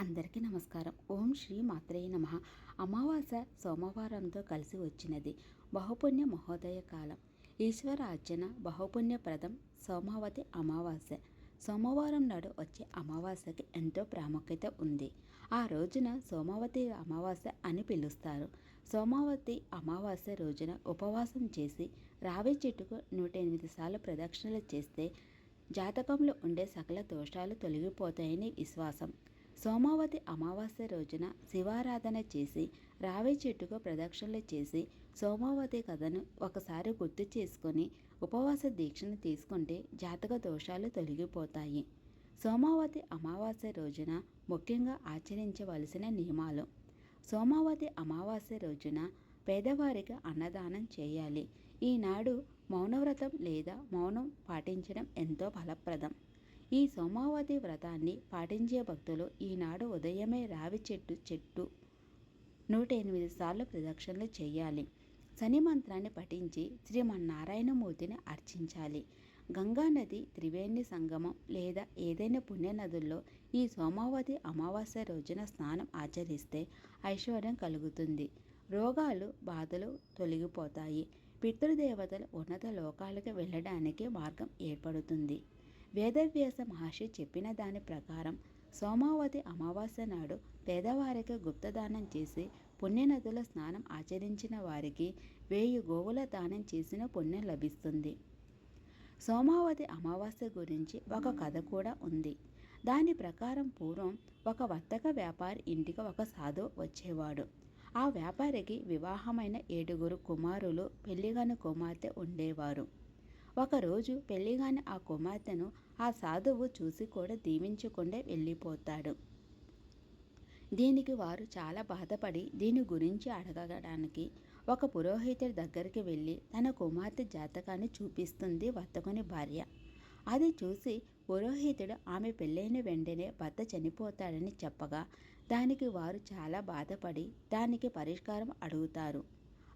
అందరికీ నమస్కారం. ఓం శ్రీ మాత్రేయ నమ. అమావాస్య సోమవారంతో కలిసి వచ్చినది. బహుపుణ్య మహోదయ కాలం. ఈశ్వర అర్చన బహుపుణ్యప్రదం సోమావతి అమావాస్య. సోమవారం నాడు వచ్చే అమావాస్యకి ఎంతో ప్రాముఖ్యత ఉంది. ఆ రోజున సోమావతి అమావాస్య అని పిలుస్తారు. సోమావతి అమావాస్య రోజున ఉపవాసం చేసి రావి చెట్టుకు నూట ఎనిమిది సార్లు ప్రదక్షిణలు చేస్తే జాతకంలో ఉండే సకల దోషాలు తొలగిపోతాయని విశ్వాసం. సోమావతి అమావాస్య రోజున శివారాధన చేసి రావి చెట్టుకు ప్రదక్షిణలు చేసి సోమావతి కథను ఒకసారి గుర్తు చేసుకొని ఉపవాస దీక్షను తీసుకుంటే జాతక దోషాలు తొలగిపోతాయి. సోమావతి అమావాస్య రోజున ముఖ్యంగా ఆచరించవలసిన నియమాలు. సోమావతి అమావాస్య రోజున పేదవారికి అన్నదానం చేయాలి. ఈనాడు మౌనవ్రతం లేదా మౌనం పాటించడం ఎంతో ఫలప్రదం. ఈ సోమావతి వ్రతాన్ని పాటించే భక్తులు ఈనాడు ఉదయమే రావి చెట్టు చెట్టు నూట ఎనిమిది సార్లు ప్రదక్షిణలు చేయాలి. శని మంత్రాన్ని పఠించి శ్రీమన్నారాయణమూర్తిని అర్చించాలి. గంగా నది త్రివేణి సంగమం లేదా ఏదైనా పుణ్యనదుల్లో ఈ సోమావతి అమావాస్య రోజున స్నానం ఆచరిస్తే ఐశ్వర్యం కలుగుతుంది. రోగాలు బాధలు తొలగిపోతాయి. పితృదేవతలు ఉన్నత లోకాలకు వెళ్ళడానికి మార్గం ఏర్పడుతుంది. వేదవ్యాస మహర్షి చెప్పిన దాని ప్రకారం సోమావతి అమావాస్య నాడు పేదవారికి గుప్తదానం చేసి పుణ్యనదుల స్నానం ఆచరించిన వారికి వేయి గోవుల దానం చేసిన పుణ్యం లభిస్తుంది. సోమావతి అమావాస్య గురించి ఒక కథ కూడా ఉంది. దాని ప్రకారం పూర్వం ఒక వర్తక వ్యాపారి ఇంటికి ఒక సాధువు వచ్చేవాడు. ఆ వ్యాపారికి వివాహమైన ఏడుగురు కుమారులు పెళ్ళిగాని కుమార్తె ఉండేవారు. ఒకరోజు పెళ్ళిగాని ఆ కుమార్తెను ఆ సాధువు చూసి కూడా దీవించకుండా వెళ్ళిపోతాడు. దీనికి వారు చాలా బాధపడి దీని గురించి అడగడానికి ఒక పురోహితుడి దగ్గరికి వెళ్ళి తన కుమార్తె జాతకాన్ని చూపిస్తుంది వర్తకుని భార్య. అది చూసి పురోహితుడు ఆమె పెళ్ళైన వెంటనే భర్త చనిపోతాడని చెప్పగా దానికి వారు చాలా బాధపడి దానికి పరిష్కారం అడుగుతారు.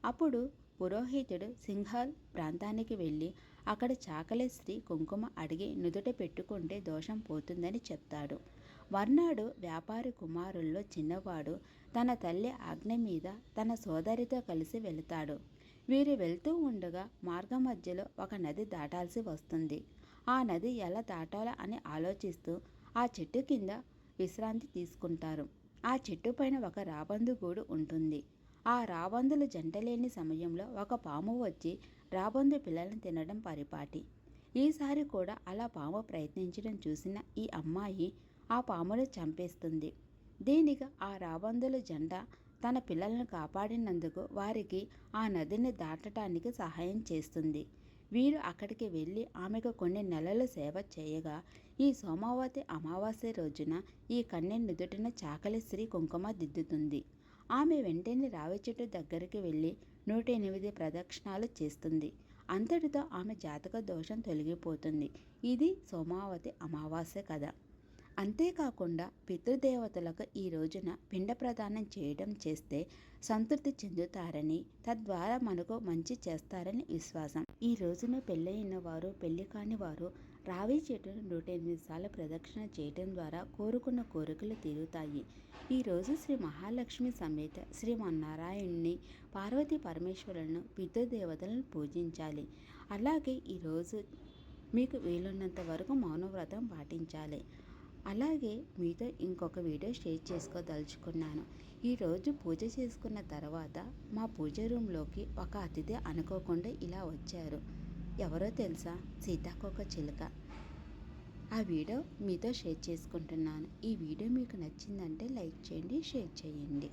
అప్పుడు పురోహితుడు సింహాల్ ప్రాంతానికి వెళ్ళి అక్కడ చాకలి స్త్రీ కుంకుమ అడిగి నుదుట పెట్టుకుంటే దోషం పోతుందని చెప్తాడు. వర్నాడు వ్యాపారి కుమారుల్లో చిన్నవాడు తన తల్లి ఆజ్ఞ మీద తన సోదరితో కలిసి వెళతాడు. వీరు వెళ్తూ ఉండగా మార్గ మధ్యలో ఒక నది దాటాల్సి వస్తుంది. ఆ నది ఎలా దాటాలా అని ఆలోచిస్తూ ఆ చెట్టు కింద విశ్రాంతి తీసుకుంటారు. ఆ చెట్టు పైన ఒక రాబందు గూడు ఉంటుంది. ఆ రాబందులు జంటలేని సమయంలో ఒక పాము వచ్చి రాబందు పిల్లలను తినడం పరిపాటి. ఈసారి కూడా అలా పాము ప్రయత్నించడం చూసిన ఈ అమ్మాయి ఆ పామును చంపేస్తుంది. దీనిగా ఆ రాబందుల జెండా తన పిల్లలను కాపాడినందుకు వారికి ఆ నదిని దాటటానికి సహాయం చేస్తుంది. వీరు అక్కడికి వెళ్ళి ఆమెకు కొన్ని నెలలు సేవ చేయగా ఈ సోమావతి అమావాస్య రోజున ఈ కన్య నుదుటిన చాకలి స్త్రీ కుంకుమ దిద్దుతుంది. ఆమె వెంటనే రావి చెట్టు దగ్గరికి వెళ్ళి నూట ఎనిమిది ప్రదక్షిణాలు చేస్తుంది. అంతటితో ఆమె జాతక దోషం తొలగిపోతుంది. ఇది సోమావతి అమావాస్య కథ. అంతేకాకుండా పితృదేవతలకు ఈ రోజున పిండ ప్రదానం చేయడం చేస్తే సంతృప్తి చెందుతారని తద్వారా మనకు మంచి చేస్తారని విశ్వాసం. ఈ రోజున పెళ్ళయిన వారు పెళ్ళి కాని వారు రావి చెట్టును నూట ఎనిమిది సార్లు ప్రదక్షిణ చేయటం ద్వారా కోరుకున్న కోరికలు తీరుతాయి. ఈరోజు శ్రీ మహాలక్ష్మి సమేత శ్రీ మన్నారాయణ్ణి పార్వతీ పరమేశ్వరులను పితృదేవతలను పూజించాలి. అలాగే ఈరోజు మీకు వీలున్నంత వరకు మౌనవ్రతం పాటించాలి. అలాగే మీతో ఇంకొక వీడియో షేర్ చేసుకోదలుచుకున్నాను. ఈరోజు పూజ చేసుకున్న తర్వాత మా పూజ రూమ్లోకి ఒక అతిథి అనుకోకుండా ఇలా వచ్చారు. ఎవరో తెలుసా? సీతాకోక చిలుక. ఆ వీడియో మీతో షేర్ చేసుకుంటున్నాను. ఈ వీడియో మీకు నచ్చిందంటే లైక్ చేయండి షేర్ చేయండి.